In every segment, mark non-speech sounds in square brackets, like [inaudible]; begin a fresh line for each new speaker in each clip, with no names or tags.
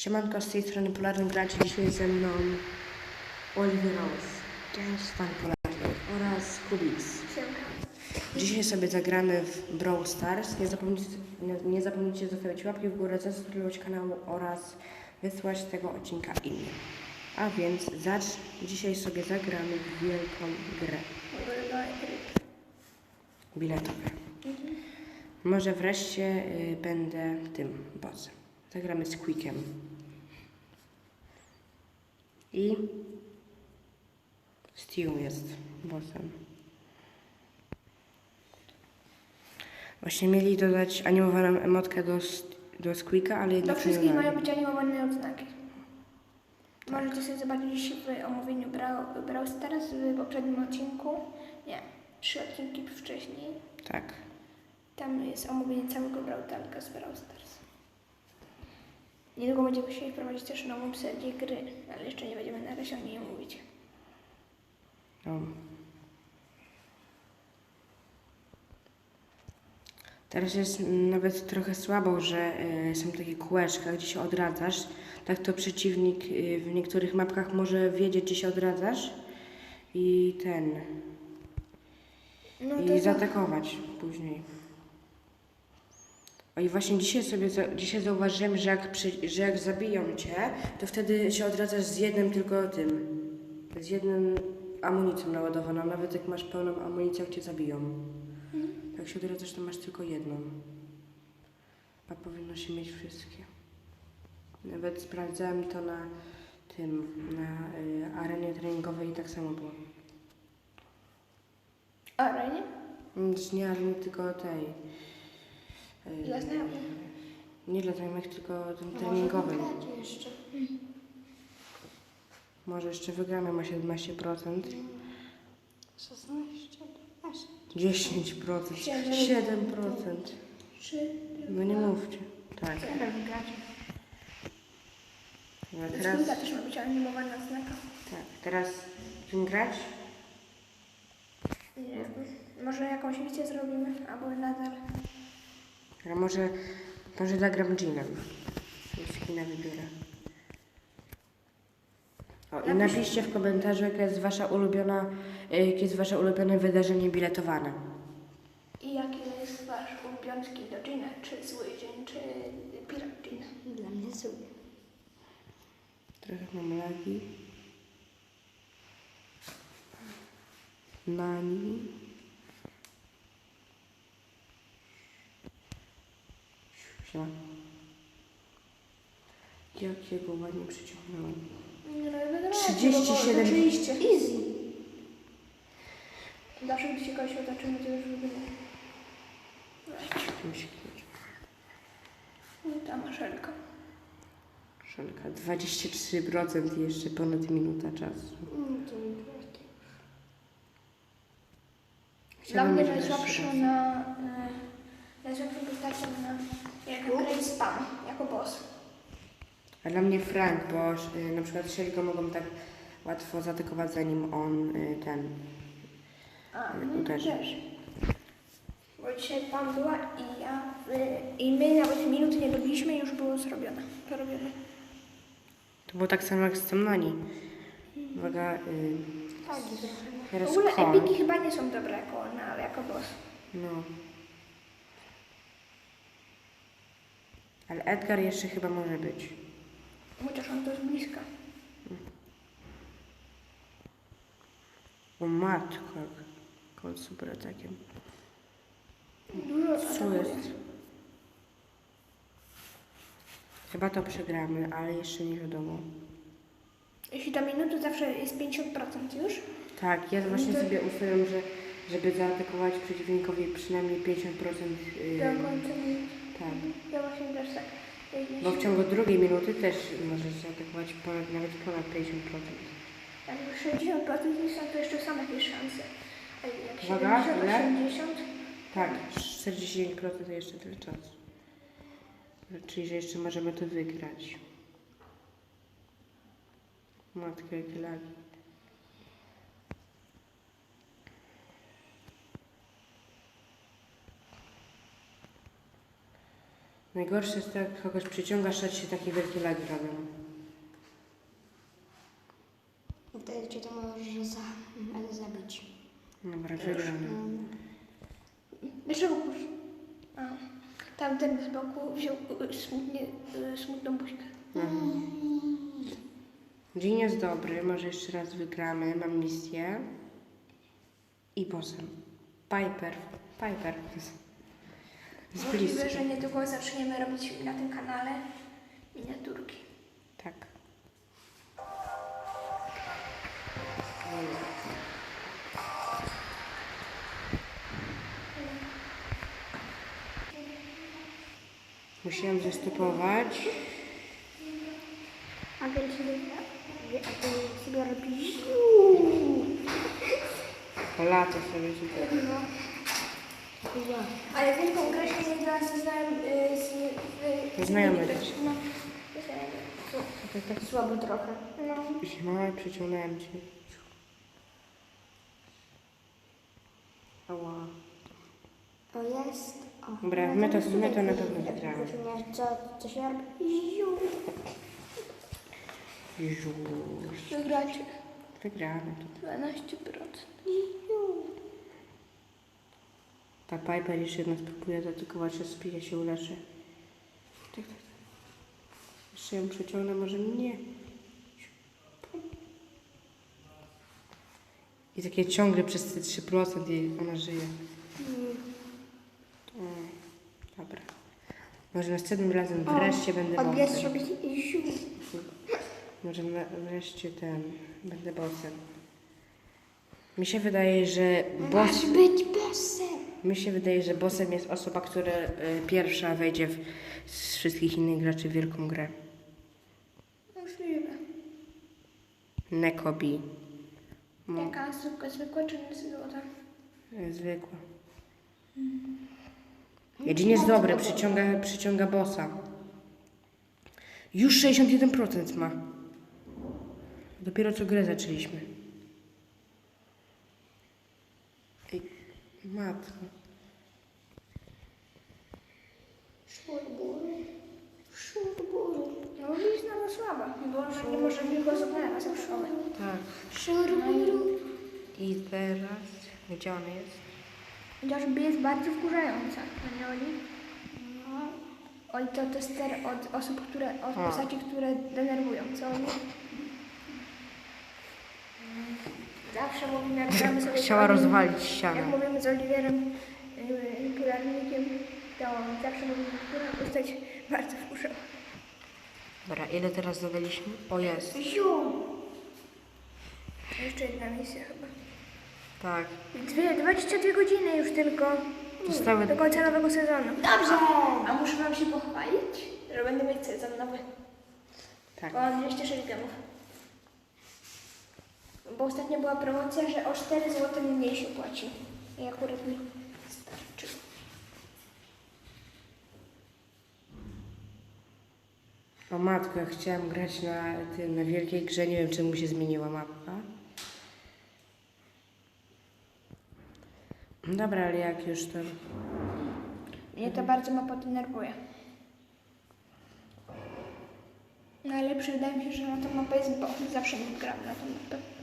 Siemanko, z tej strony Polarny Gracz. Dzisiaj ze mną Oliver Rose. Pan Polarny oraz Kubiks. Dzisiaj sobie zagramy w Brawl Stars. Nie zapomnijcie, nie, nie zapomnijcie zostawić łapki w górę, zasubskrybować kanału oraz wysłać tego odcinka innym. A więc zacz, dzisiaj sobie zagramy w wielką grę biletowe. Może wreszcie y, będę tym bossem. Zagramy z Quickiem. I Stu jest bossem. Właśnie mieli dodać animowaną emotkę do, do Squeaka, ale
Do
jednak nie
wszystkich
dodali.
mają być animowane odznaki. Możecie sobie zobaczyć w omówieniu Brawl, Brawl Stars w poprzednim odcinku. Nie, trzy odcinki wcześniej.
Tak.
Tam jest omówienie całego Brawl Talka z Brawl Stars. Niedługo będziemy chcieli wprowadzić też nową serię gry, ale jeszcze nie będziemy na razie o niej mówić.
No. Teraz jest nawet trochę słabo, że y, są takie kółeczka, gdzie się odradzasz. Tak to przeciwnik y, w niektórych mapkach może wiedzieć, gdzie się odradzasz i ten.
No
I zaatakować później. I właśnie dzisiaj sobie dzisiaj zauważyłem, że jak, przy, że jak zabiją cię, to wtedy się odradzasz z jednym tylko tym. Z jednym amunicją naładowaną. Nawet jak masz pełną amunicję, jak cię zabiją. Jak się odradzasz, to masz tylko jedną. A powinno się mieć wszystkie. Nawet sprawdzałem to na tym, na y, arenie treningowej i tak samo było.
arenie
Nic nie areny, tylko tej.
Dla znajomych.
Nie dla znajomych, tylko tym treningowej.
jeszcze.
Może jeszcze wygramy, ma 17%.
16,
10%,
12.
7%.
Trzy.
No nie mówcie. Tak.
Teraz wygracie.
No
Teraz...
teraz,
też ma być animowana znaka.
tak, teraz czym grać?
Nie. Może jakąś misję zrobimy, albo nadal.
A może, może zagram Jeanem. Skina wybiorę. O, i
Napisz-
napiszcie w komentarzu, jaka jest wasza ulubiona, y, jakie jest wasze ulubione wydarzenie biletowane.
I jaki jest wasz ulubiony skin do Gina? Czy zły dzień, czy pirat Gina?
Dla mnie zły.
Trochę mam lagi. Nani. Siema. Jakiego ładnie przyciągnąłem.
Nie, no, wiadomo,
37.
Oczywiście.
Easy.
Zawsze gdy się kogoś otoczymy, to już lubimy.
Musi być.
No, ta maszelka.
Szalka. 23% i jeszcze ponad minuta czasu.
Mm, to nie.
Dla mnie
wreszcie
na... E, najsłabszą postacią na... Jak spam, jako boss.
A dla mnie Frank, bo y, na przykład Shelly go mogą tak łatwo zaatakować, zanim on y, ten.
A,
Jak
no,
uderzy.
też. Bo dzisiaj pan była i ja... Y, I my nawet minuty nie dobiliśmy i już było zrobione. To robione.
To było tak samo jak z tym Nani. Uwaga, y,
Tak, W
teraz
ogóle
Cole.
epiki chyba nie są dobre jako, na, jako boss.
No. Ale Edgar jeszcze chyba może być.
Chociaż on to z bliska.
O matko, jak on super atakiem.
Dużo
Co
atakuje.
jest? Chyba to przegramy, ale jeszcze nie wiadomo.
Jeśli do minuty zawsze jest 50% już.
Tak, ja właśnie
To-
sobie ustawiam, że żeby zaatakować przeciwnikowi przynajmniej 50%. Yy,
Do końca minuty.
Tak.
Ja właśnie też tak.
Bo w ciągu drugiej minuty też możesz zaatakować ponad, nawet ponad 50%.
Jak już 60% jest, to jeszcze są jakieś szanse. A jak
Uwaga,
70,
ile?
80,
Tak, 49% to jeszcze tyle czasu. Czyli, że jeszcze możemy to wygrać. Matko, jakie lagi. Najgorsze jest to, jak kogoś przyciągasz, a ci się takie wielkie lagi robią.
Wtedy cię to może za, ale zabić.
Dobra, wygramy.
Um,
Dlaczego? A, tamten z boku wziął y, smutnie, y, smutną buźkę.
Dzień jest dobry, może jeszcze raz wygramy. Mam misję. I bossem. Piper. Piper. Z
Możliwe, że niedługo zaczniemy robić na tym kanale miniaturki.
Tak. Musiałam zastopować.
a ten sobie, a ten sobie robi
Lato sobie tutaj.
No. Ja.
Ale wielką grę się nie da ze znajom, z,
Znajomy
z-
też.
No,
Tak, tak.
Słabo trochę.
no.
Zima, przyciągnąłem cię. Ała.
O jest. O.
Dobra,
No
my to- my to na pewno
że Co, co się robi? Ziu.
Żuż.
Wygracie
Wygramy to.
12%.
Ziu.
Ta Piper jeszcze jedna spróbuje zaatakować, że spije się uleczy. Tak, tak, tak. Jeszcze ją przeciągnę, może nie. I takie ciągle przez te 3% i ona żyje. Mm, dobra. Może następnym razem
O,
wreszcie będę
Odbierz
bossem.
sobie ziu.
Może wreszcie ten, będę bossem. Mi się wydaje, że boss...
Masz być bossem.
Mi się wydaje, że bossem jest osoba, która y, pierwsza wejdzie w, z wszystkich innych graczy w wielką grę.
Możliwe.
Nekobi. No,
Jaka zwykła, zwykła czy złota?
y, zwykła. Jedynie jest dobry, przyciąga, przyciąga bossa. Już 61% ma. Dopiero co grę zaczęliśmy. Ej, matko.
Szurbur. Szurbur.
No jest nawet słaba, bo ona nie może go znaleźć zawsze.
Tak.
Szurbur.
I teraz, gdzie on jest?
Chociażby jest bardzo wkurzająca, a nie Oli?
No.
Oli to tester od osób, które, od postaci, które denerwują, co Oli? Zawsze mówimy, jak gramy sobie z
Chciała
Oli-
rozwalić
Jak
ścianę.
mówimy z Oliwierem, yy, polarnikiem, to zawsze mówimy, która postać bardzo wkurza.
Dobra, ile teraz zadaliśmy? O jest.
Ziu! Jeszcze jedna misja chyba.
Tak.
Dwie, 22 godziny już tylko.
Zostały-
Do końca nowego sezonu.
Dobrze.
A muszę wam się pochwalić, że będę mieć sezon nowy.
Tak.
Bo mam 206 gemów. Bo ostatnio była promocja, że o 4 zł mniej się płaci. I akurat mi starczyło.
O matko, ja chciałam grać na tym, na wielkiej grze, nie wiem czemu się zmieniła mapka. Dobra, ale jak już to...
Mnie to bardzo mapa denerwuje. Najlepsze wydaje mi się, że na tą mapę jest bo zawsze nie gram na tą mapę.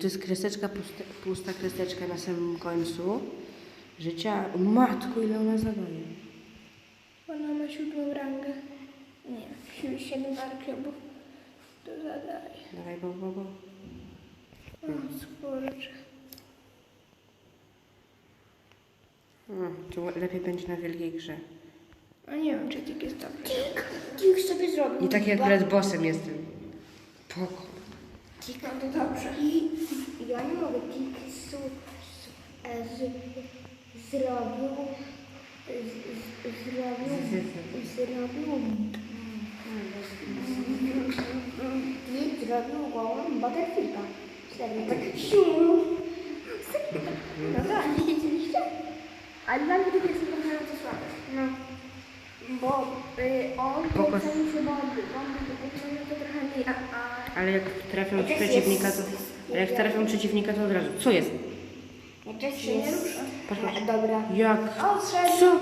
To jest kreseczka, pusta, pusta kreseczka na samym końcu życia. O matko, ile ona zadaje.
Ona ma siódmą rangę. Nie, si- siedem arkiobów. To zadaje.
Dawaj, bo, bo, bo.
O, skurcze.
O, to lepiej będzie na wielkiej grze.
A nie wiem, czy tik jest dobry.
Tik sobie zrobił.
I tak jak grać bossem jestem. Poko.
Tik.
No to dobrze.
I ja nie mogę. Tik su, su, e, z, zrobił. Z, z, zrobił. Zrobił. Tik zrobił gołą butterflipa. Serio, tak siu.
No tak.
Widzieliście?
Ale dla mnie tik jest trochę to słabe.
No.
Bo y, on,
Poko-
jak zajmie się bomby, bomby wybuchną, no to trochę mniej, a, a
Ale jak trafią
Też
przeciwnika,
jest-
to... A jak trafią przeciwnika, to od razu. Co jest?
Jess
Się nie rusza.
Patrz,
dobra.
Jak?
O.
Co?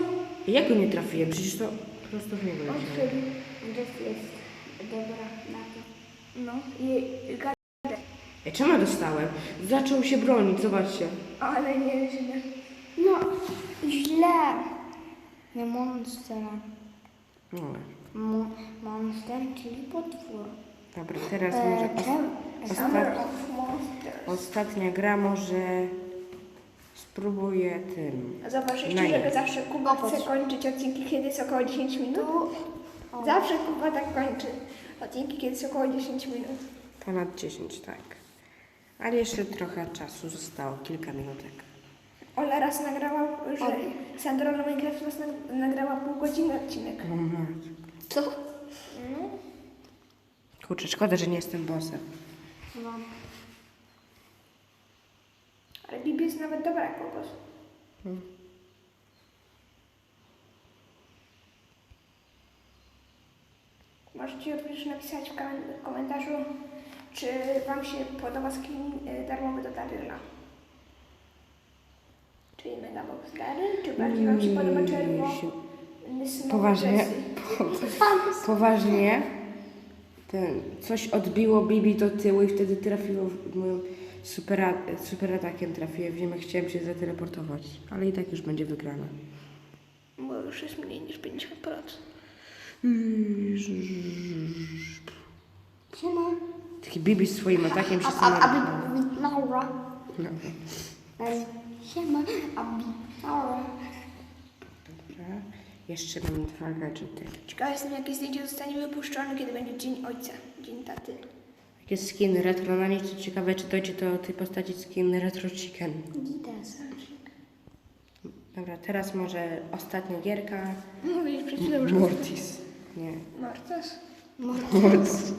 Jak go nie trafiłem? Przecież to prosto w niego leciało.
Jess jest... Dobra, na to.
No. I, i ga-
Ej, czemu ja dostałem? Zaczął się bronić, zobaczcie.
ale nie źle.
No, źle. Nie monster.
No,
Mo monster, czyli potwór.
Dobra, teraz
E,
może os-?
Summer
ostat...
of Monsters.
ostatnia gra, może spróbuję tym.
Zobaczycie,
Najem.
że zawsze Kuba chce kończyć odcinki, kiedy jest około 10 minut. Zawsze Kuba tak kończy odcinki, kiedy jest około 10 minut.
Ponad 10, tak. Ale jeszcze trochę czasu zostało, kilka minutek.
Ola raz nagrała, że. Sandra na Minecraft raz nag- nagrała pół godziny odcinek.
O matko.
Co?
No.
Kurczę, szkoda, że nie jestem bossem.
No.
Ale Bibi jest nawet dobra jako boss. Możecie również napisać w komentarzu, czy Wam się podoba skin y, darmowy do Daryla. Czyli Megabox Daryl, czy bardziej Wam się podoba czerwo? Snow
Poważnie?
Jessie? [laughs]
Poważnie? Ten, coś odbiło Bibi do tyłu i wtedy trafiło w moją super, super atakiem trafiłem w ziemię. Chciałem się zateleportować, ale i tak już będzie wygrana.
Bo już jest mniej niż 50%.
Siema.
Taki Bibi z swoim atakiem się sama...
a, a, a, Laura.
No.
Siema. A, Laura.
Jeszcze mam dwa gadżety.
Ciekawe jestem, jakie zdjęcie zostanie wypuszczone, kiedy będzie Dzień Ojca, Dzień Taty.
Jak jest skin retro na niej, to ciekawe, czy dojdzie do tej postaci skin retro chicken.
Gites.
Dobra, teraz może ostatnia gierka.
Mówiłeś przed chwilą, że...
Mortis. Nie.
Mortis.
Mortis.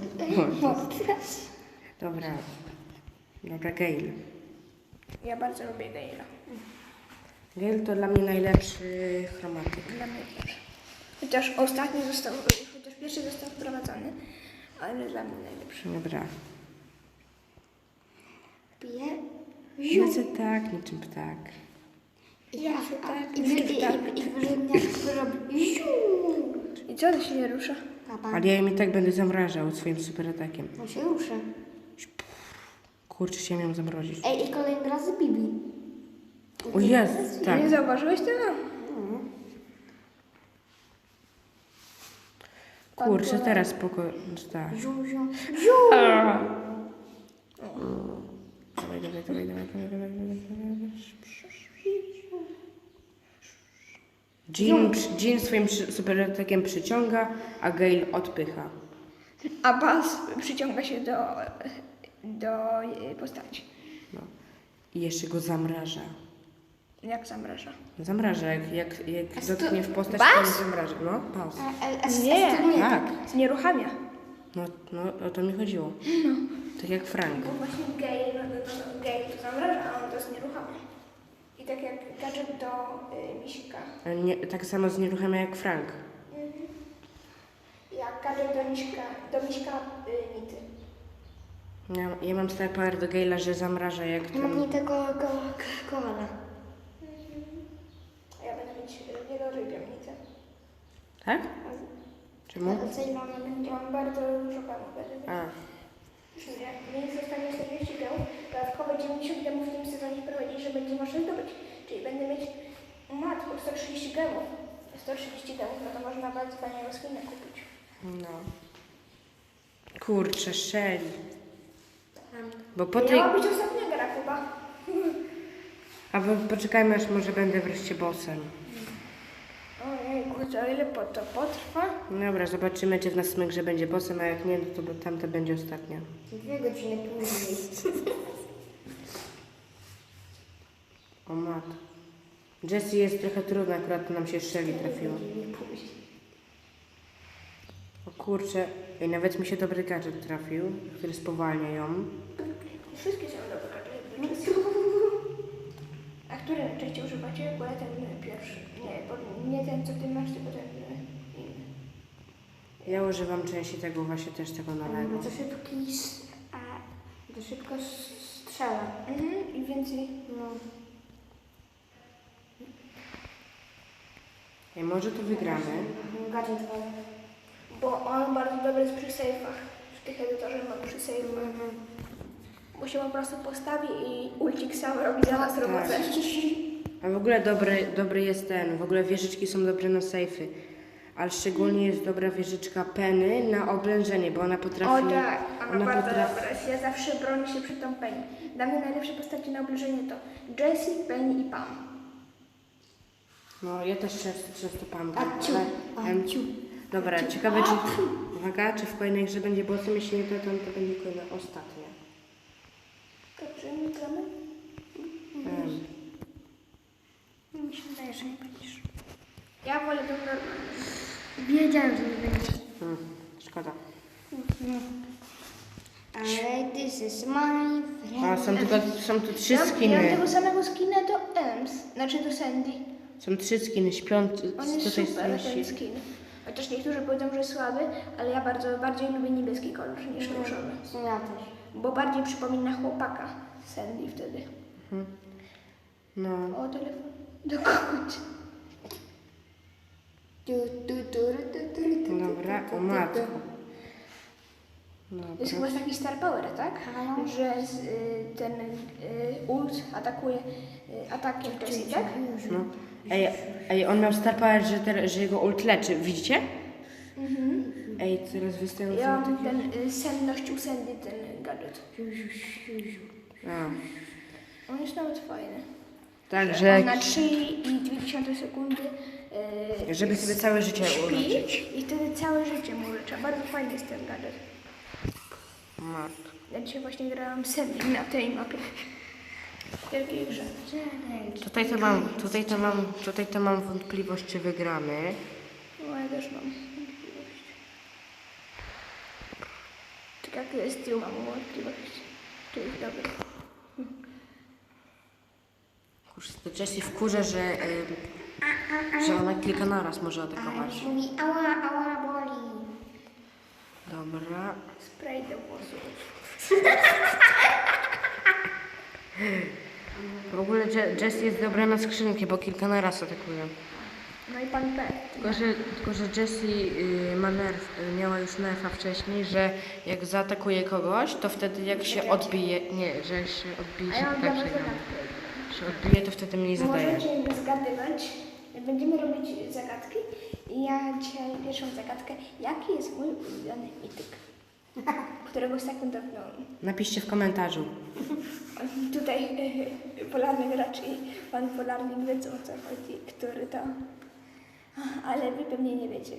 Mortis.
Dobra. Dobra, Gale.
Ja bardzo lubię Gale'a.
Gale to dla mnie najlepszy chromatyk.
Dla mnie też. Chociaż ostatni został, chociaż pierwszy został wprowadzony, ale dla mnie najlepszy.
Dobra.
Pije.
Lecę tak, niczym ptak.
Ja,
tak,
i, i, i, i, i wyrzutniak robi ziu.
I co to się nie rusza?
Papa.
Ale ja im i tak będę zamrażał swoim super atakiem.
No się ruszę.
Kurczę, się miał zamrozić.
Ej, i kolejny raz Bibi.
O jest, tak.
Nie zauważyłeś tego?
Kurczę, teraz spoko... Tak.
Ziu, ziu. Ziu.
Dawaj, dawaj, dawaj, dawaj, dawaj, dawaj, dawaj, dawaj. Jean, Jean swoim przy- przyciąga, a Gale odpycha.
A Buzz przyciąga się do, do jej postaci.
No. I jeszcze go zamraża.
Jak zamraża.
Zamraża, jak, jak, jak dotknie w postać,
Bas?
to nie zamraża. No, pauz.
A, a, a,
Nie.
a, nie.
Tak,
Znieruchamia.
no, no o to mi chodziło. Tak jak Frank.
Bo właśnie Gale, no, no, no, Gale to zamraża, a on to znieruchamia. I tak jak gadżet do y, misika.
Nie, tak samo znieruchamia jak Frank.
Jak gadżet do miśka, do miśka y, nity.
Ja, ja mam stary power do Gale'a, że zamraża jak
Ja mam
ten...
nie tego ko, ko, koala.
A ja będę mieć y, wielorybią nitę.
Tak? Czemu?
Mamy będzie?
Mam bardzo dużo mieć.
A,
mi zostanie 40 gemów, dodatkowo 90 gemów w tym sezonie prowadzi, że będzie można zdobyć. Czyli będę mieć matko 130 gemów. 130 gemów, no to można bardzo wspaniałą skinę kupić.
no. Kurczę, Shelly. Bo po tej...
Miała być ostatnia gra chyba.
A bo poczekajmy, aż może będę wreszcie bossem.
Kurczę, o ile po to potrwa?
Dobra, zobaczymy, czy w następnej grze będzie bossem, a jak nie, no to tamta będzie ostatnia.
Dwie godziny później.
O mat. Jessie jest trochę trudna, akurat to nam się Shelly trafiło. O kurczę, i nawet mi się dobry gadżet trafił, który spowalnia ją.
Wszystkie są dobre gadżety. [laughs] A które najczęściej używacie? Bo ja ten pierwszy. Nie, bo nie ten, co ty masz, tylko ten inny.
Ja używam częściej tego właśnie też tego nowego.
No to szybki, s- a, to szybko s- strzela.
Mhm, i więcej.
No.
Ej, może to wygramy.
Gadżet wolę.
Bo on bardzo dobry jest przy sejfach. W tych edytorze ma przy sejfach. Bo się po prostu postawi i ulcik sam robi za nas robotę.
A w ogóle dobry, dobry jest ten, w ogóle wieżyczki są dobre na sejfy. Ale szczególnie jest dobra wieżyczka Penny na oblężenie, bo ona potrafi...
O tak, ona,
ona
bardzo
potrafi-
dobra jest. Ja zawsze bronię się przed tą Penny. Dla mnie najlepsze postacie na obliżenie to Jessie, Penny i Pam.
No, ja też często, często pam.
Aciu,
ale-
aciu.
Dobra, ciekawe czy... Uwaga, czy w kolejnej grze będzie bossem, jeśli nie to, to, to będzie kolejna ostatnia.
Dobrze, my gramy?
Em,
Mi się wydaje, że nie będziesz. Ja wolę tą normalną.
Wiedziałem, że nie będzie.
hmm, szkoda.
Ale this is my
A,
friend.
są tylko, są tu trzy
Ja, ja mam
skiny.
tego samego skina do Ems, znaczy do Sandy.
Są trzy skiny, śpiąc
On jest
tutaj
super, ten skin. Chociaż niektórzy powiedzą, że słaby, ale ja bardzo bardziej lubię niebieski kolor niż różowy.
Ja też.
Bo bardziej przypomina chłopaka Sandy wtedy.
No,
O, telefon. Do
tu,
dobra, o matko.
To jest
Dobra.
chyba taki Star Power, tak?
Halo?
Że z, y, ten y, ult atakuje y, atakiem Jessie, tak?
No. Ej, ej, on miał star power, że, te, że jego ult leczy, widzicie?
Mhm.
Ej, teraz wystają
Ja mam
takie...
ten y, senność u Sandy, ten gadżet.
A,
On jest nawet fajny.
Także,
na 3,2 sekundy y,
żeby sobie całe życie
śpi
uleczyć.
i wtedy całe życie mu ulecza. Bardzo fajny jest ten gadżet.
Matko.
Ja dzisiaj właśnie grałam Sandy na tej mapie. Wielkiej grze.
Tutaj to mam, tutaj to mam, tutaj to mam wątpliwość, czy wygramy.
No ja też mam wątpliwość. Tak jak jest mam wątpliwość. Czy jest dobry.
Kurczę, to Jessie wkurza, że, y, że ona kilka naraz może atakować.
Mówi, ała, ała, boli.
Dobra.
Spray do włosów.
W ogóle Je- Jessie jest dobra na skrzynki, bo kilka naraz atakuje.
No i pan P.
Tylko, że, tylko, że Jessie y, ma nerw, y, miała już nerfa wcześniej, że jak zaatakuje kogoś, to wtedy jak się odbije, nie, że się odbije,
A
się
ja mam
tak się. Się odbije, to wtedy mniej zadaje.
Możecie zgadywać. Będziemy robić zagadki. Ja dzisiaj pierwszą zagadkę. Jaki jest mój ulubiony mityk? [laughs] Którego dawno.
Napiszcie w komentarzu. [laughs]
Tutaj [laughs] e, polarny gracz i pan polarnik wiedzą o co chodzi, który to. Ale wy pewnie nie wiecie.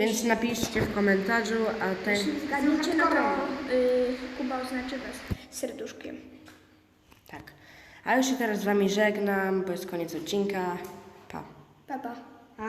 Więc napiszcie w komentarzu, a ten...
Jeśli zgadniecie, no to y, Kuba oznaczy was serduszkiem.
A już się teraz z wami żegnam, bo jest koniec odcinka. Pa.
Pa, pa.
A.